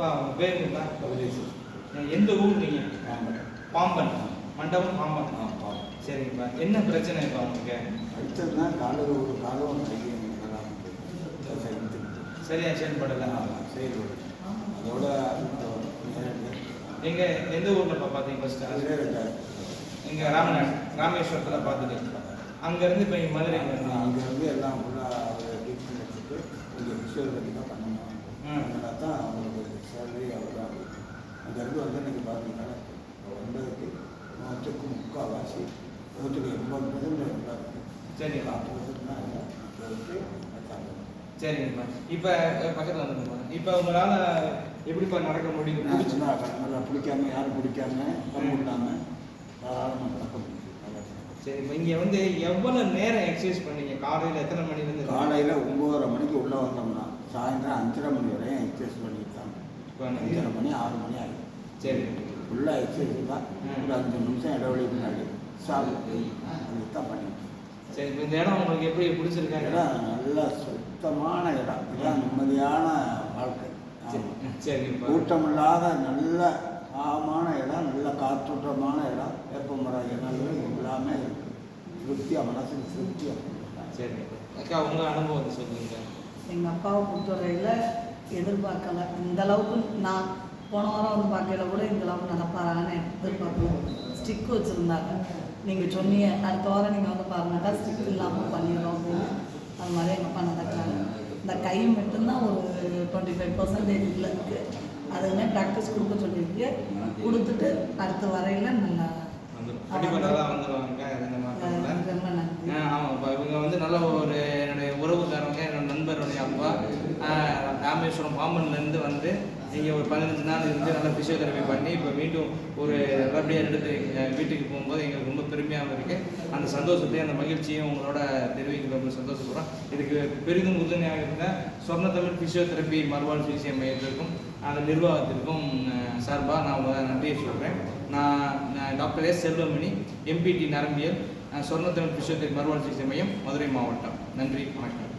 அப்பா அவங்க பேருங்களா கபிலேஸ்வர் எந்த ஊர் நீங்கள் பாம்பன். பாம்பன். மண்டபம் பாம்பன். ஆ பாம்பன். சரிங்கப்பா. என்ன பிரச்சனை இப்போ அவங்களுக்கு? அடுத்ததுனா காலில் ஒரு காலம் சரியா செயல்படலை செயல்படு அதோட எங்க எந்த ஊர்லப்பா பார்த்தீங்க ஃபர்ஸ்ட் அதிலே ரெண்டாயிரம் இங்க ராமநாடு ராமேஸ்வரத்தில் பார்த்துட்டு அங்கேருந்து இப்போ இங்கே மதுரை வந்தீங்க. அங்கே வந்து எல்லாம் ஃபுல்லாக ட்ரீட்மெண்ட் எடுத்துட்டு இங்கே விஷயம் பண்ணணும். அதனால தான் அவங்களுக்கு சேலரி அவ்வளோ அங்கேருந்து வந்து எனக்கு பார்த்தீங்கன்னா வந்ததுக்கு நூற்றுக்கு முக்கால்வாசி நூற்றுக்கு எண்பது பர்சன்ட் இருந்தாங்க. சரி. நாற்பது பர்சன்ட் தான் சரிங்கப்பா இப்போ பக்கத்தில் வந்துருப்பா இப்போ உங்களால் எப்படிப்பா நடக்க முடியுது நான் பிடிச்சி சொன்னா நல்லா பிடிக்காம யாரும் பிடிக்காம கம்மி இல்லாமல் தாராளமாக நடக்க முடியும். முடியும். சரி இங்கே வந்து எவ்வளோ நேரம் எக்ஸசைஸ் பண்ணீங்க? காலையில் எத்தனை மணிலேருந்து காலையில் ஒம்பதரை மணிக்கு உள்ளே வந்தோம்னா சாயந்தரம் அஞ்சரை மணி வரையும் எக்ஸசைஸ் பண்ணீங்க. அஞ்சரை மணி ஆறு மணி ஆகும் சரி. ஃபுல்லாக எக்ஸசைஸ் தான் ஒரு அஞ்சு நிமிஷம் இடைவெளி முன்னாடி. சாப்பிட்டு அது தான் பண்ணிட்டு சரி இப்போ இந்த இடம் உங்களுக்கு எப்படி பிடிச்சிருக்காங்க? இடம் நல்ல சுத்தமான இடம். இதான் நிம்மதியான வாழ்க்கை. ஆமா. சரிங்கப்பா கூட்டம் இல்லாத நல்ல ஆமான இடம் நல்ல காற்றோட்டமான இடம் வேப்பமரம் இனங்கள் எல்லாமே திருப்தியாக மனசுக்கு திருப்தியாக சரி. அக்கா உங்கள் அனுபவத்தை சொல்லுங்க. எங்கள் அப்பாவை பொறுத்தவரையில் எதிர்பார்க்கல. இந்த அளவுக்கு நான் போன வாரம் வந்து பார்க்கல கூட இந்த அளவுக்கு நடப்பாரான்னு எதிர்பார்க்கல ஸ்டிக் வச்சுருந்தாங்க. நீங்கள் சொன்னீங்க அடுத்த வாரம் நீங்கள் வந்து பாருங்கக்கா ஸ்டிக் இல்லாமல் பண்ணிடுறோம் அப்படின்னு. அது மாதிரி எங்கள் அப்பா நடக்கிறாங்க இந்த கை மட்டும்தான் ஒரு டுவெண்ட்டி ஃபைவ் பர்சன்டேஜ் இதில் இருக்குது அதுவுமே ப்ராக்டிஸ் கொடுக்க சொல்லியிருக்கு கொடுத்துட்டு அடுத்த வரையில் நல்லா ரொம்ப நன்றி. ஆமாப்பா இவங்க வந்து நல்ல ஒரு நண்பருடைய ராமேஸ்வரம் பாம்பன்லேருந்து வந்து இங்கே ஒரு பதினஞ்சு நாள் இருந்து நல்லா பிசியோதெரபி பண்ணி இப்போ மீண்டும் ஒரு நல்லபடியாக எடுத்து வீட்டுக்கு போகும்போது எங்களுக்கு ரொம்ப பெருமையாகவும் இருக்குது அந்த சந்தோஷத்தையும் அந்த மகிழ்ச்சியும் உங்களோட தெரிவிக்க ரொம்ப சந்தோஷப்படுறோம். இதுக்கு பெரிதும் உறுதுணையாக இருந்த சொர்ண தமிழ் ஃபிசியோதெரபி மறுவாழ் சிகிச்சை மையத்திற்கும் அந்த நிர்வாகத்திற்கும் சார்பாக நான் உங்களை நன்றியை சொல்கிறேன் நான் டாக்டர் எஸ் செல்வமணி எம்பிடி நரம்பியல் சொர்ண தமிழ் ஃபிசியோதெரபி மறுவாழ் சிகிச்சை மையம் மதுரை மாவட்டம். நன்றி வணக்கம்.